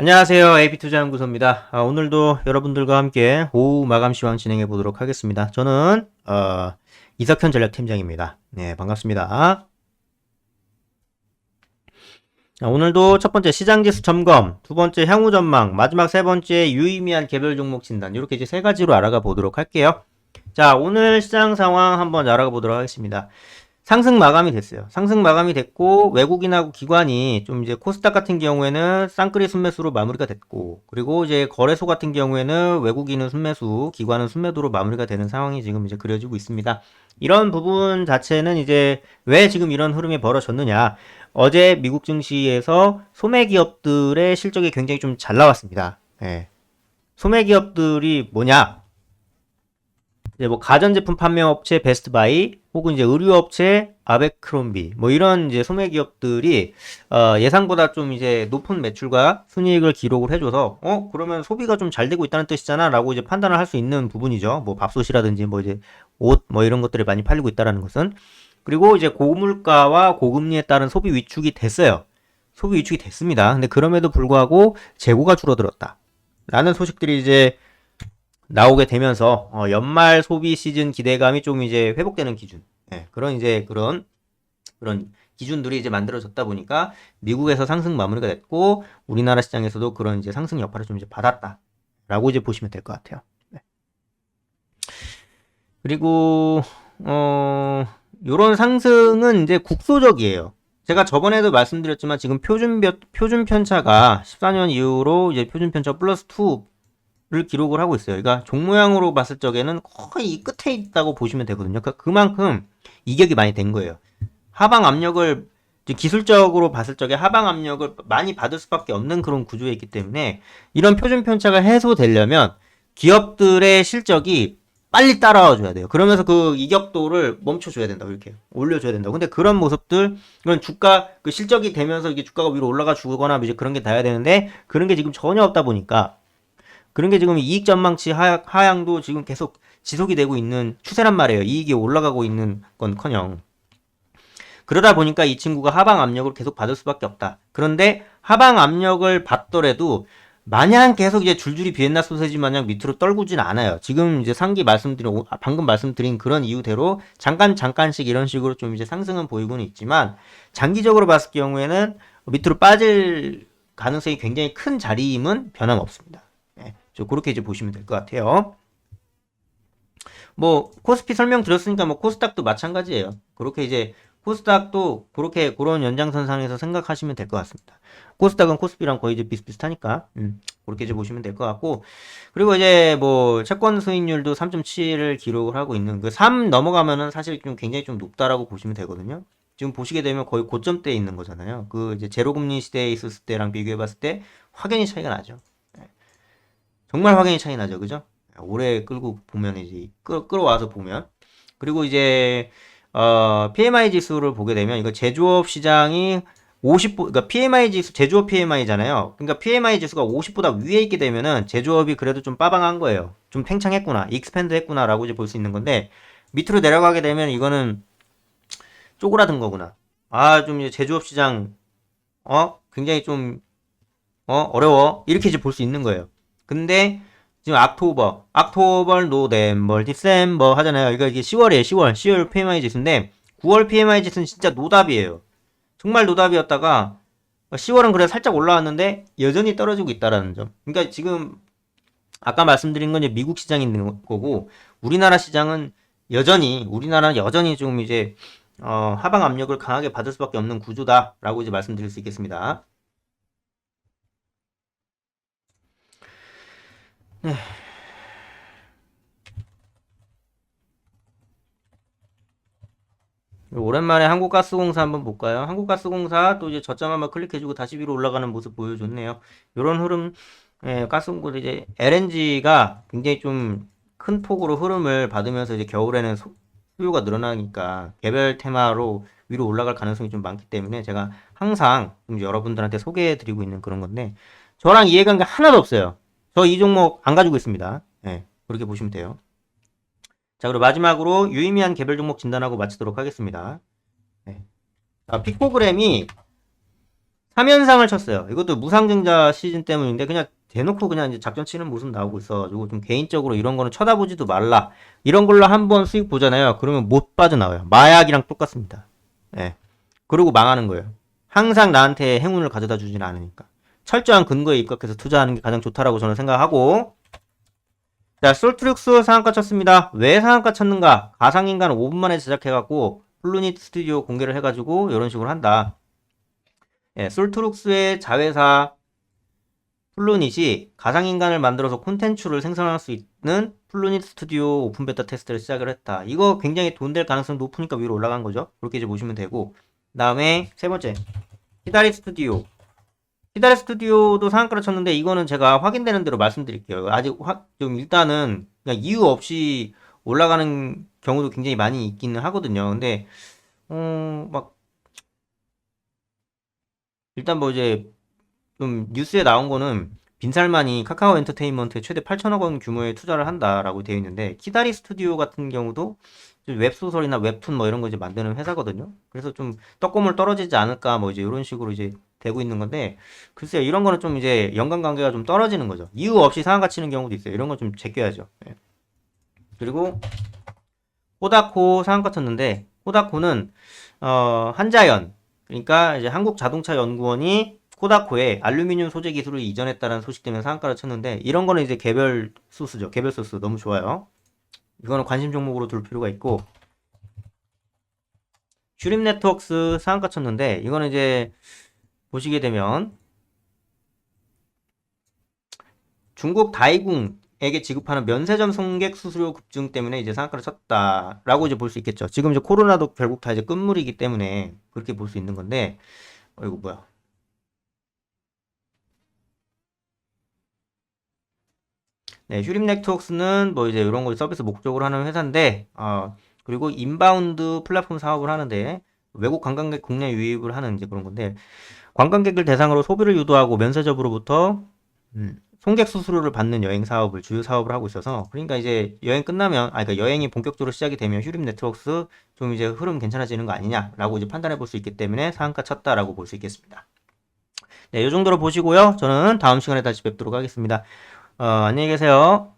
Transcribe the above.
안녕하세요. AP투자연구소입니다. 아, 오늘도 여러분들과 함께 오후 마감 시황 진행해 보도록 하겠습니다. 저는 어, 이석현 전략팀장입니다. 네, 반갑습니다. 자, 오늘도 첫 번째 시장지수 점검, 두 번째 향후 전망, 마지막 세 번째 유의미한 개별 종목 진단 이렇게 이제 세 가지로 알아가 보도록 할게요. 자, 오늘 시장 상황 한번 알아가 보도록 하겠습니다. 상승 마감이 됐어요. 상승 마감이 됐고 외국인하고 기관이 좀 이제 코스닥 같은 경우에는 쌍끌이 순매수로 마무리가 됐고 그리고 이제 거래소 같은 경우에는 외국인은 순매수, 기관은 순매도로 마무리가 되는 상황이 지금 이제 그려지고 있습니다. 이런 부분 자체는 이제 왜 지금 이런 흐름이 벌어졌느냐? 어제 미국 증시에서 소매 기업들의 실적이 굉장히 좀 잘 나왔습니다. 예. 소매 기업들이 뭐냐? 이제 뭐 가전제품 판매 업체 베스트바이 혹은 이제 의류 업체 아베크롬비 뭐 이런 이제 소매 기업들이 어 예상보다 좀 이제 높은 매출과 순이익을 기록을 해줘서 어 그러면 소비가 좀 잘 되고 있다는 뜻이잖아라고 이제 판단을 할 수 있는 부분이죠. 뭐 밥솥이라든지 뭐 이제 옷 뭐 이런 것들이 많이 팔리고 있다라는 것은 그리고 이제 고물가와 고금리에 따른 소비 위축이 됐어요. 소비 위축이 됐습니다. 근데 그럼에도 불구하고 재고가 줄어들었다. 라는 소식들이 이제 나오게 되면서 어, 연말 소비 시즌 기대감이 좀 이제 회복되는 기준 예, 그런 이제 그런 그런 기준들이 이제 만들어졌다 보니까 미국에서 상승 마무리가 됐고 우리나라 시장에서도 그런 이제 상승 여파를 좀 이제 받았다라고 이제 보시면 될 것 같아요. 네. 그리고 어 요런 상승은 이제 국소적이에요. 제가 저번에도 말씀드렸지만 지금 표준 표준 편차가 14년 이후로 이제 표준 편차 플러스 2 를 기록을 하고 있어요. 그러니까 종 모양으로 봤을 적에는 거의 이 끝에 있다고 보시면 되거든요. 그러니까 그만큼 이격이 많이 된 거예요. 하방 압력을 기술적으로 봤을 적에 하방 압력을 많이 받을 수밖에 없는 그런 구조에 있기 때문에 이런 표준 편차가 해소되려면 기업들의 실적이 빨리 따라와 줘야 돼요. 그러면서 그 이격도를 멈춰줘야 된다고 이렇게 올려줘야 된다고. 근데 그런 모습들, 이런 주가 그 실적이 되면서 이게 주가가 위로 올라가 주거나 이제 그런 게 돼야 되는데 그런 게 지금 전혀 없다 보니까 그런 게 지금 이익 전망치 하향, 도 지금 계속 지속이 되고 있는 추세란 말이에요. 이익이 올라가고 있는 건 커녕. 그러다 보니까 이 친구가 하방 압력을 계속 받을 수밖에 없다. 그런데 하방 압력을 받더라도 마냥 계속 이제 줄줄이 비엔나 소세지 마냥 밑으로 떨구진 않아요. 지금 이제 상기 말씀드린 아, 방금 말씀드린 그런 이유대로 잠깐 잠깐씩 이런 식으로 좀 이제 상승은 보이고는 있지만 장기적으로 봤을 경우에는 밑으로 빠질 가능성이 굉장히 큰 자리임은 변함없습니다. 그렇게 이제 보시면 될 것 같아요. 뭐 코스피 설명 드렸으니까 뭐 코스닥도 마찬가지예요. 그렇게 이제 코스닥도 그렇게 그런 연장선상에서 생각하시면 될 것 같습니다. 코스닥은 코스피랑 거의 이제 비슷비슷하니까 음, 그렇게 이제 보시면 될 것 같고 그리고 이제 뭐 채권 수익률도 3.7을 기록을 하고 있는 그 3 넘어가면은 사실 좀 굉장히 좀 높다라고 보시면 되거든요. 지금 보시게 되면 거의 고점대에 있는 거잖아요. 그 이제 제로금리 시대에 있었을 때랑 비교해 봤을 때 확연히 차이가 나죠. 정말 확연히 차이 나죠. 그죠? 오래 끌고 보면 이제 끌, 끌어와서 보면 그리고 이제 어, PMI 지수를 보게 되면 이거 제조업 시장이 50 그러니까 PMI 지수 제조업 PMI잖아요. 그러니까 PMI 지수가 50보다 위에 있게 되면은 제조업이 그래도 좀 빠방한 거예요. 좀 팽창했구나, 익스펜드 했구나라고 이제 볼 수 있는 건데 밑으로 내려가게 되면 이거는 쪼그라든 거구나. 아, 좀 이제 제조업 시장 어 굉장히 좀 어, 어려워 이렇게 이제 볼 수 있는 거예요. 근데 지금 악토버, 악토버, 노덴버, 디셈버 하잖아요. 이거 이게 10월이에요. 10월. 10월 PMI 지수인데 9월 PMI 지수는 진짜 노답이에요. 정말 노답이었다가 10월은 그래 살짝 올라왔는데 여전히 떨어지고 있다라는 점. 그러니까 지금 아까 말씀드린 건 이제 미국 시장이 있는 거고 우리나라 시장은 여전히 우리나라는 여전히 좀 이제 어, 하방 압력을 강하게 받을 수밖에 없는 구조다라고 이제 말씀드릴 수 있겠습니다. 네. 오랜만에 한국가스공사 한번 볼까요? 한국가스공사 또 이제 저점 한번 클릭해주고 다시 위로 올라가는 모습 보여줬네요. 이런 흐름, 예, 가스공사 이제 LNG가 굉장히 좀 큰 폭으로 흐름을 받으면서 이제 겨울에는 소, 수요가 늘어나니까 개별 테마로 위로 올라갈 가능성이 좀 많기 때문에 제가 항상 여러분들한테 소개해드리고 있는 그런 건데 저랑 이해관계 하나도 없어요. 저 이 종목 안 가지고 있습니다. 네, 그렇게 보시면 돼요. 자, 그리고 마지막으로 유의미한 개별 종목 진단하고 마치도록 하겠습니다. 네. 자, 피코그램이 3연상을 쳤어요. 이것도 무상증자 시즌 때문인데 그냥 대놓고 그냥 이제 작전 치는 모습 나오고 있어가지고 좀 개인적으로 이런 거는 쳐다보지도 말라. 이런 걸로 한번 수익 보잖아요. 그러면 못 빠져나와요. 마약이랑 똑같습니다. 예. 그러고 망하는 거예요. 항상 나한테 행운을 가져다 주진 않으니까. 철저한 근거에 입각해서 투자하는 게 가장 좋다라고 저는 생각하고 자, 솔트룩스 상한가 쳤습니다. 왜 상한가 쳤는가? 가상인간 5분 만에 제작해갖고 플루닛 스튜디오 공개를 해가지고 이런 식으로 한다. 예, 솔트룩스의 자회사 플루닛이 가상인간을 만들어서 콘텐츠를 생성할 수 있는 플루닛 스튜디오 오픈 베타 테스트를 시작을 했다. 이거 굉장히 돈 될 가능성이 높으니까 위로 올라간 거죠. 그렇게 이제 보시면 되고. 다음에 세 번째. 히다리 스튜디오. 히다리 스튜디오도 상한가를 쳤는데 이거는 제가 확인되는 대로 말씀드릴게요. 아직 확, 좀 일단은 그냥 이유 없이 올라가는 경우도 굉장히 많이 있기는 하거든요. 근데, 어, 막, 일단 뭐 이제 좀 뉴스에 나온 거는 빈살만이 카카오 엔터테인먼트에 최대 8천억 원 규모의 투자를 한다라고 되어 있는데 키다리 스튜디오 같은 경우도 좀 웹소설이나 웹툰 뭐 이런 거 이제 만드는 회사거든요. 그래서 좀 떡고물 떨어지지 않을까 뭐 이제 이런 식으로 이제 되고 있는 건데 글쎄요 이런 거는 좀 이제 연관 관계가 좀 떨어지는 거죠. 이유 없이 상한가 치는 경우도 있어요. 이런 건 좀 제껴야죠. 예. 그리고 호다코 상한가 쳤는데 호다코는 어 한자연 그러니까 이제 한국자동차연구원이 코다코에 알루미늄 소재 기술을 이전했다는 소식 때문에 상한가를 쳤는데 이런 거는 이제 개별 소스죠. 개별 소스 너무 좋아요. 이거는 관심 종목으로 둘 필요가 있고 슈림 네트워크스 상한가 쳤는데 이거는 이제 보시게 되면 중국 다이궁에게 지급하는 면세점 승객 수수료 급증 때문에 이제 상한가를 쳤다라고 이제 볼 수 있겠죠. 지금 이제 코로나도 결국 다 이제 끝물이기 때문에 그렇게 볼 수 있는 건데 어 이거 뭐야? 네, 휴림 네트워크스는 뭐 이제 이런 거 서비스 목적으로 하는 회사인데, 어, 그리고 인바운드 플랫폼 사업을 하는데, 외국 관광객 국내 유입을 하는 이제 그런 건데, 관광객을 대상으로 소비를 유도하고 면세점으로부터, 음, 송객 수수료를 받는 여행 사업을 주요 사업을 하고 있어서, 그러니까 이제 여행 끝나면, 아, 그러니까 여행이 본격적으로 시작이 되면 휴림 네트워크스 좀 이제 흐름 괜찮아지는 거 아니냐라고 이제 판단해 볼 수 있기 때문에 상한가 쳤다라고 볼 수 있겠습니다. 네, 이 정도로 보시고요. 저는 다음 시간에 다시 뵙도록 하겠습니다. 어, 안녕히 계세요.